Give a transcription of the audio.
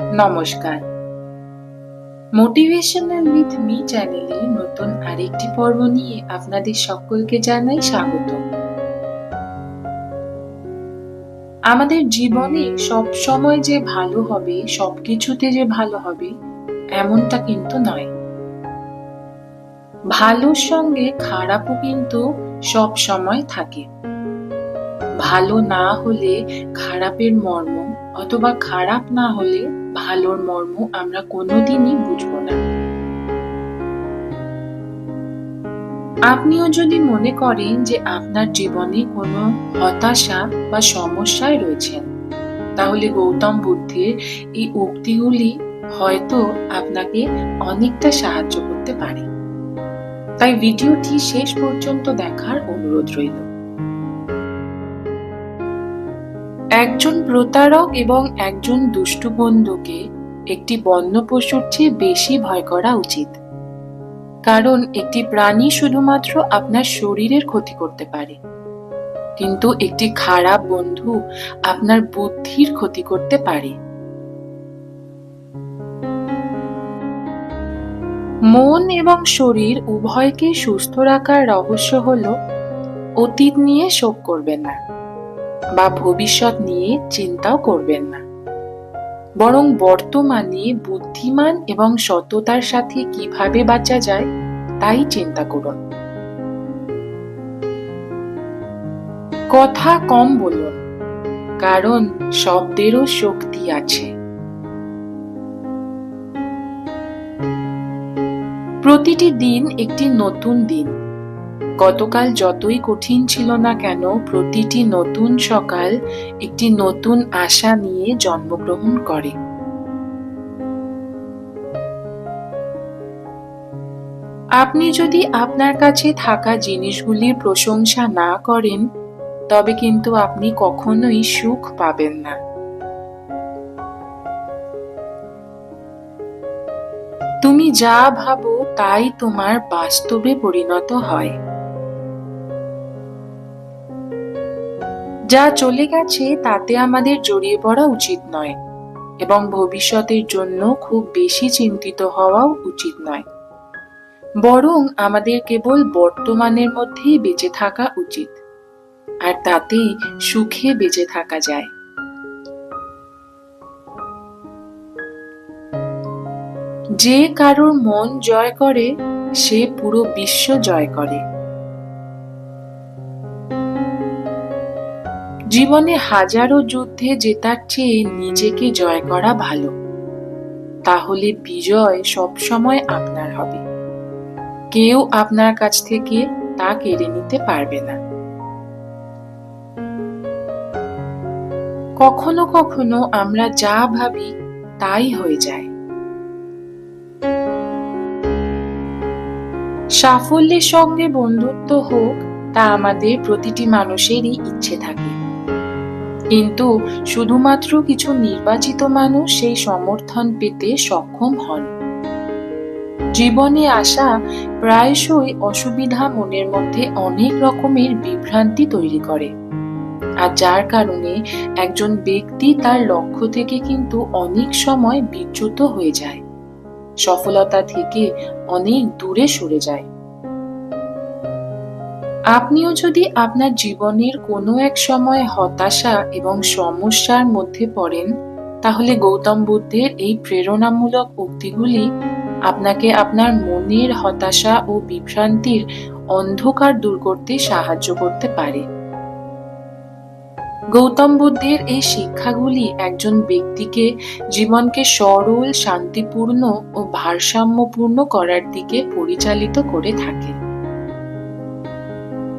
নমস্কার। Motivational with me চ্যানেলে নতুন আরেকটি পর্ব নিয়ে আপনাদের সকলকে জানাই স্বাগত। আমাদের জীবনে সব সময় যে ভালো হবে সবকিছুতে যে ভালো হবে, এমনটা কিন্তু নয়। ভালোর সঙ্গে খারাপও কিন্তু সব সময় থাকে। ভালো না হলে খারাপের মর্ম অথবা খারাপ না হলে ভালোর মর্ম আমরা কোনোদিনই বুঝব না। আপনিও যদি মনে করেন যে আপনার জীবনে কোনো হতাশা বা সমস্যায় রয়েছেন, তাহলে গৌতম বুদ্ধের এই উক্তিগুলি হয়তো আপনাকে অনেকটা সাহায্য করতে পারে। তাই ভিডিওটি শেষ পর্যন্ত দেখার অনুরোধ রইল। একজন প্রতারক এবং একজন দুষ্টু বন্ধুকে একটি বন্য পশুর চেয়ে বেশি ভয় করা উচিত। কারণ একটি প্রাণী শুধুমাত্র আপনার শরীরের ক্ষতি করতে পারে। কিন্তু একটি খারাপ বন্ধু আপনার বুদ্ধির ক্ষতি করতে পারে। মন এবং শরীর উভয়কে সুস্থ রাখার রহস্য হল, অতীত নিয়ে শোক করবে না। বা ভবিষ্যৎ নিয়ে চিন্তাও করবেন না। বরং বর্তমানে বুদ্ধিমান এবং সততার সাথে কীভাবে বাঁচা যায়, তাই চিন্তা করুন। কথা কম বলুন, কারণ শব্দেরও শক্তি আছে। প্রতিটি দিন একটি নতুন দিন। গতকাল যতই কঠিন ছিল না কেন, প্রতিটি নতুন সকাল একটি নতুন আশা নিয়ে জন্মগ্রহণ করে। আপনি যদি আপনার কাছে থাকা জিনিসগুলির প্রশংসা না করেন, তবে কিন্তু আপনি কখনোই সুখ পাবেন না। তুমি যা ভাবো তাই তোমার বাস্তবে পরিণত হয়। যা চলে গেছে তাতে আমাদের জড়িয়ে পড়া উচিত নয় এবং ভবিষ্যতের জন্য খুব বেশি চিন্তিত হওয়াও উচিত নয়। বরং আমাদের কেবল বর্তমানের মধ্যেই বেঁচে থাকা উচিত, আর তাতেই সুখে বেঁচে থাকা যায়। যে কারোর মন জয় করে, সে পুরো বিশ্ব জয় করে। জীবনে হাজারো যুদ্ধে জেতার চেয়ে নিজেকে জয় করা ভালো। তাহলে বিজয় সবসময় আপনার হবে। কেউ আপনার কাছ থেকে তা কেড়ে নিতে পারবে না। কখনো কখনো আমরা যা ভাবি তাই হয়ে যায়। সাফল্যের সঙ্গে বন্ধুত্ব হোক, তা আমাদের প্রতিটি মানুষেরই ইচ্ছে থাকে। কিন্তু শুধুমাত্র কিছু নির্বাচিত মানুষ সেই সমর্থন পেতে সক্ষম হন। জীবনে আসা প্রায়শই অসুবিধা মনের মধ্যে অনেক রকমের বিভ্রান্তি তৈরি করে। আর যার কারণে একজন ব্যক্তি তার লক্ষ্য থেকে কিন্তু অনেক সময় বিচ্যুত হয়ে যায়। সফলতা থেকে অনেক দূরে সরে যায়। আপনিও যদি আপনার জীবনের কোনো এক সময় হতাশা এবং সমস্যার মধ্যে পড়েন, তাহলে গৌতম বুদ্ধের এই প্রেরণামূলক উক্তিগুলি আপনাকে আপনার মনের হতাশা ও বিভ্রান্তির অন্ধকার দূর করতে সাহায্য করতে পারে। গৌতম বুদ্ধের এই শিক্ষাগুলি একজন ব্যক্তিকে জীবনকে সরল, শান্তিপূর্ণ ও ভারসাম্যপূর্ণ করার দিকে পরিচালিত করে থাকে।